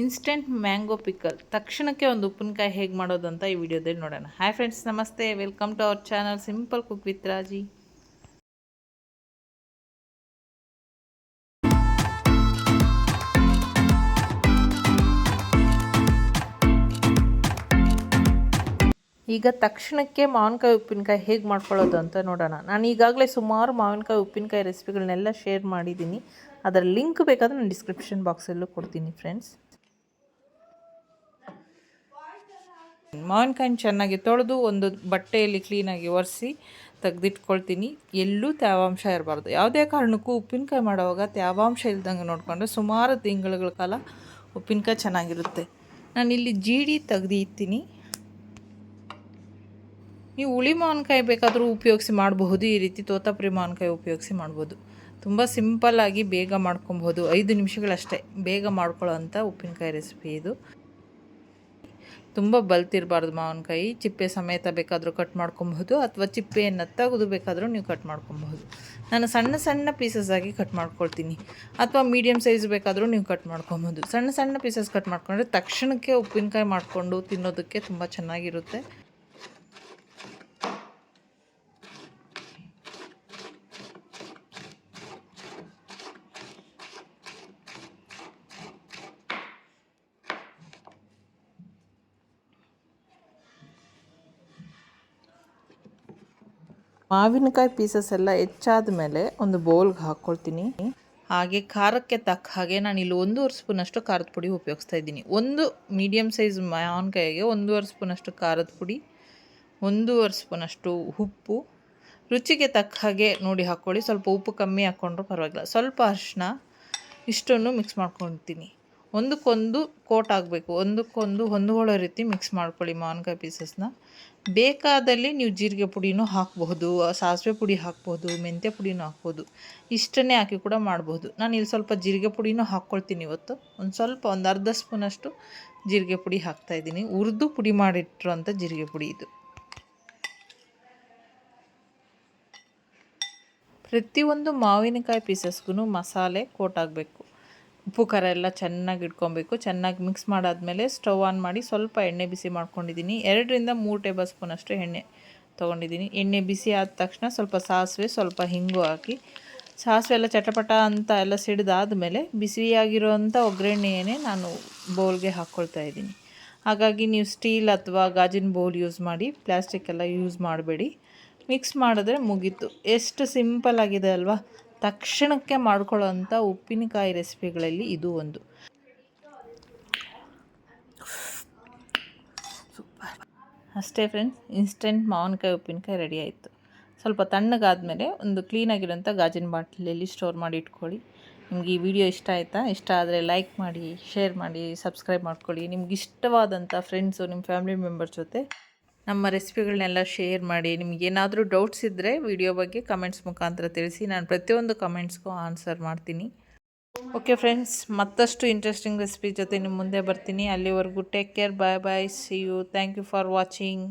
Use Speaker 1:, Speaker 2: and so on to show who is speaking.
Speaker 1: Instant mango pickle. ತಕ್ಷಣಕ್ಕೆ ಒಂದು ಉಪ್ಪಿನಕಾಯಿ ಹೇಗೆ ಮಾಡೋದು ಅಂತ ಈ ವಿಡಿಯೋದಲ್ಲಿ ನೋಡೋಣ. ಹಾಯ್ ಫ್ರೆಂಡ್ಸ್ ನಮಸ್ತೆ. Welcome to our channel simple cook with Raji ಈಗ ತಕ್ಷಣಕ್ಕೆ ಮಾವಿನಕಾಯಿ ಉಪ್ಪಿನಕಾಯಿ ಹೇಗೆ ಮಾಡ್ಕೊಳ್ಳೋದು ಅಂತ ನೋಡೋಣ. ನಾನು ಈಗಾಗಲೇ ಸುಮಾರು ಮಾವಿನಕಾಯಿ ಉಪ್ಪಿನಕಾಯಿ ರೆಸಿಪಿಗಳನ್ನೆಲ್ಲ ಶೇರ್ ಮಾಡಿದ್ದೀನಿ. ಅದರ ಲಿಂಕ್ ಬೇಕಾದರೆ ನಾನು ಡಿಸ್ಕ್ರಿಪ್ಷನ್ ಬಾಕ್ಸಲ್ಲೂ ಕೊಡ್ತೀನಿ ಫ್ರೆಂಡ್ಸ್ ಮಾವಿನಕಾಯಿನ ಚೆನ್ನಾಗಿ ತೊಳೆದು ಒಂದು ಬಟ್ಟೆಯಲ್ಲಿ ಕ್ಲೀನಾಗಿ ಒರೆಸಿ ತೆಗೆದಿಟ್ಕೊಳ್ತೀನಿ. ಎಲ್ಲೂ ತೇವಾಂಶ ಇರಬಾರ್ದು. ಯಾವುದೇ ಕಾರಣಕ್ಕೂ ಉಪ್ಪಿನಕಾಯಿ ಮಾಡುವಾಗ ತೇವಾಂಶ ಇಲ್ದಂಗೆ ನೋಡಿಕೊಂಡ್ರೆ ಸುಮಾರು ತಿಂಗಳುಗಳ ಕಾಲ ಉಪ್ಪಿನಕಾಯಿ ಚೆನ್ನಾಗಿರುತ್ತೆ. ನಾನಿಲ್ಲಿ ಜೀಡಿ ತೆಗ್ದು ನೀವು ಹುಳಿ ಮಾವಿನಕಾಯಿ ಬೇಕಾದರೂ ಉಪಯೋಗಿಸಿ ಮಾಡಬಹುದು, ಈ ರೀತಿ ತೋತಾಪುರಿ ಮಾವಿನಕಾಯಿ ಉಪಯೋಗಿಸಿ ಮಾಡ್ಬೋದು. ತುಂಬ ಸಿಂಪಲ್ಲಾಗಿ ಬೇಗ ಮಾಡ್ಕೊಬೋದು ಐದು ನಿಮಿಷಗಳಷ್ಟೇ. ಬೇಗ ಮಾಡ್ಕೊಳ್ಳೋ ಅಂಥ ಉಪ್ಪಿನಕಾಯಿ ರೆಸಿಪಿ ಇದು. ತುಂಬ ಬಲ್ತಿರಬಾರ್ದು ಮಾವಿನಕಾಯಿ ಚಿಪ್ಪೆ ಸಮೇತ ಬೇಕಾದರೂ ಕಟ್ ಮಾಡ್ಕೊಬಹುದು ಅಥವಾ ಚಿಪ್ಪೆಯನ್ನು ತೆಗೆದು ಬೇಕಾದರೂ ನೀವು ಕಟ್ ಮಾಡ್ಕೊಬಹುದು. ನಾನು ಸಣ್ಣ ಸಣ್ಣ ಪೀಸಸ್ ಆಗಿ ಕಟ್ ಮಾಡ್ಕೊಳ್ತೀನಿ. ಅಥವಾ ಮೀಡಿಯಮ್ ಸೈಜ್ ಬೇಕಾದರೂ ನೀವು ಕಟ್ ಮಾಡ್ಕೊಬಹುದು. ಸಣ್ಣ ಸಣ್ಣ ಪೀಸಸ್ ಕಟ್ ಮಾಡ್ಕೊಂಡ್ರೆ ತಕ್ಷಣಕ್ಕೆ ಉಪ್ಪಿನಕಾಯಿ ಮಾಡಿಕೊಂಡು ತಿನ್ನೋದಕ್ಕೆ ತುಂಬ ಚೆನ್ನಾಗಿರುತ್ತೆ. ಮಾವಿನಕಾಯಿ ಪೀಸಸ್ ಎಲ್ಲ ಹೆಚ್ಚಾದ ಮೇಲೆ ಒಂದು ಬೌಲ್ಗೆ ಹಾಕ್ಕೊಳ್ತೀನಿ ಹಾಗೆ ಖಾರಕ್ಕೆ ತಕ್ಕ ಹಾಗೆ ನಾನು ಇಲ್ಲಿ ಒಂದೂವರೆ ಸ್ಪೂನಷ್ಟು ಖಾರದ ಪುಡಿ ಉಪಯೋಗಿಸ್ತಾ ಇದ್ದೀನಿ. ಒಂದು ಮೀಡಿಯಮ್ ಸೈಜ್ ಮಾವಿನಕಾಯಿಗೆ ಒಂದೂವರೆ ಸ್ಪೂನಷ್ಟು ಖಾರದ ಪುಡಿ, ಒಂದೂವರೆ ಸ್ಪೂನಷ್ಟು ಉಪ್ಪು. ರುಚಿಗೆ ತಕ್ಕ ಹಾಗೆ ನೋಡಿ ಹಾಕ್ಕೊಳ್ಳಿ ಸ್ವಲ್ಪ ಉಪ್ಪು ಕಮ್ಮಿ ಹಾಕ್ಕೊಂಡ್ರೂ ಪರವಾಗಿಲ್ಲ. ಸ್ವಲ್ಪ ಅರಿಶಿನ ಇಷ್ಟನ್ನು ಮಿಕ್ಸ್ ಮಾಡ್ಕೊಳ್ತೀನಿ. ಒಂದಕ್ಕೊಂದು ಕೋಟ್ ಆಗಬೇಕು. ಒಂದಕ್ಕೊಂದು ಹೊಂದ್ಕೊಳ್ಳೋ ರೀತಿ ಮಿಕ್ಸ್ ಮಾಡ್ಕೊಳ್ಳಿ ಮಾವಿನಕಾಯಿ ಪೀಸಸ್ನ ಬೇಕಾದಲ್ಲಿ ನೀವು ಜೀರಿಗೆ ಪುಡಿನೂ ಹಾಕಬಹುದು, ಸಾಸಿವೆ ಪುಡಿ ಹಾಕ್ಬೋದು ಮೆಂತ್ಯ ಪುಡಿನೂ ಹಾಕ್ಬೋದು. ಇಷ್ಟನ್ನೇ ಹಾಕಿ ಕೂಡ ಮಾಡ್ಬೋದು. ನಾನು ಇಲ್ಲಿ ಸ್ವಲ್ಪ ಜೀರಿಗೆ ಪುಡಿನೂ ಹಾಕ್ಕೊಳ್ತೀನಿ ಇವತ್ತು. ಒಂದು ಸ್ವಲ್ಪ ಒಂದು ಅರ್ಧ ಸ್ಪೂನಷ್ಟು ಜೀರಿಗೆ ಪುಡಿ ಹಾಕ್ತಾಯಿದ್ದೀನಿ ಹುರಿದು ಪುಡಿ ಮಾಡಿಟ್ಟಿರೋಂಥ ಜೀರಿಗೆ ಪುಡಿ ಇದು. ಪ್ರತಿಯೊಂದು ಮಾವಿನಕಾಯಿ ಪೀಸಸ್ಗೂ ಮಸಾಲೆ ಕೋಟ್ ಆಗಬೇಕು. ಉಪ್ಪು, ಖಾರ ಎಲ್ಲ ಚೆನ್ನಾಗಿ ಇಟ್ಕೊಬೇಕು. ಚೆನ್ನಾಗಿ ಮಿಕ್ಸ್ ಮಾಡಾದಮೇಲೆ ಸ್ಟವ್ ಆನ್ ಮಾಡಿ ಸ್ವಲ್ಪ ಎಣ್ಣೆ ಬಿಸಿ ಮಾಡ್ಕೊಂಡಿದ್ದೀನಿ. ಎರಡರಿಂದ ಮೂರು ಟೇಬಲ್ ಸ್ಪೂನಷ್ಟು ಎಣ್ಣೆ ತೊಗೊಂಡಿದ್ದೀನಿ. ಎಣ್ಣೆ ಬಿಸಿ ಆದ ತಕ್ಷಣ ಸ್ವಲ್ಪ ಸಾಸಿವೆ, ಸ್ವಲ್ಪ ಹಿಂಗು ಹಾಕಿ. ಸಾಸಿವೆ ಎಲ್ಲ ಚಟಪಟ ಅಂತ ಎಲ್ಲ ಸಿಡಿದಾದಮೇಲೆ ಬಿಸಿಯಾಗಿರೋವಂಥ ಒಗ್ಗರಣೆಯೇ ನಾನು ಬೌಲ್ಗೆ ಹಾಕ್ಕೊಳ್ತಾ ಇದ್ದೀನಿ. ಹಾಗಾಗಿ ನೀವು ಸ್ಟೀಲ್ ಅಥವಾ ಗಾಜಿನ ಬೌಲ್ ಯೂಸ್ ಮಾಡಿ ಪ್ಲಾಸ್ಟಿಕ್ ಎಲ್ಲ ಯೂಸ್ ಮಾಡಬೇಡಿ. ಮಿಕ್ಸ್ ಮಾಡಿದ್ರೆ ಮುಗೀತು. ಎಷ್ಟು ಸಿಂಪಲ್ ಆಗಿದೆ ಅಲ್ವಾ? ತಕ್ಷಣಕ್ಕೆ ಮಾಡ್ಕೊಳ್ಳೋಂಥ ಉಪ್ಪಿನಕಾಯಿ ರೆಸಿಪಿಗಳಲ್ಲಿ ಇದು ಒಂದು. ಅಷ್ಟೇ ಫ್ರೆಂಡ್ಸ್ ಇನ್ಸ್ಟೆಂಟ್ ಮಾವಿನಕಾಯಿ ಉಪ್ಪಿನಕಾಯಿ ರೆಡಿ ಆಯಿತು. ಸ್ವಲ್ಪ ತಣ್ಣಗಾದಮೇಲೆ ಒಂದು ಕ್ಲೀನಾಗಿರೋಂಥ ಗಾಜಿನ ಬಾಟ್ಲಲ್ಲಿ ಸ್ಟೋರ್ ಮಾಡಿ ಇಟ್ಕೊಳ್ಳಿ. ನಿಮ್ಗೆ ಈ ವಿಡಿಯೋ ಇಷ್ಟ ಆಯಿತಾ? ಇಷ್ಟ ಆದರೆ ಲೈಕ್ ಮಾಡಿ ಶೇರ್ ಮಾಡಿ ಸಬ್ಸ್ಕ್ರೈಬ್ ಮಾಡ್ಕೊಳ್ಳಿ. ನಿಮ್ಗೆ ಇಷ್ಟವಾದಂಥ ಫ್ರೆಂಡ್ಸು ನಿಮ್ಮ ಫ್ಯಾಮಿಲಿ ಮೆಂಬರ್ಸ್ ಜೊತೆ ನಮ್ಮ ರೆಸಿಪಿಗಳನ್ನೆಲ್ಲ ಶೇರ್ ಮಾಡಿ ನಿಮಗೇನಾದರೂ ಡೌಟ್ಸ್ ಇದ್ದರೆ ವಿಡಿಯೋ ಬಗ್ಗೆ ಕಮೆಂಟ್ಸ್ ಮುಖಾಂತರ ತಿಳಿಸಿ. ನಾನು ಪ್ರತಿಯೊಂದು ಕಮೆಂಟ್ಸ್ಗೂ ಆನ್ಸರ್ ಮಾಡ್ತೀನಿ. ಓಕೆ ಫ್ರೆಂಡ್ಸ್ ಮತ್ತಷ್ಟು ಇಂಟ್ರೆಸ್ಟಿಂಗ್ ರೆಸಿಪಿ ಜೊತೆ ನಿಮ್ಮ ಮುಂದೆ ಬರ್ತೀನಿ. ಅಲ್ಲಿವರೆಗೂ take care bye bye see you thank you for watching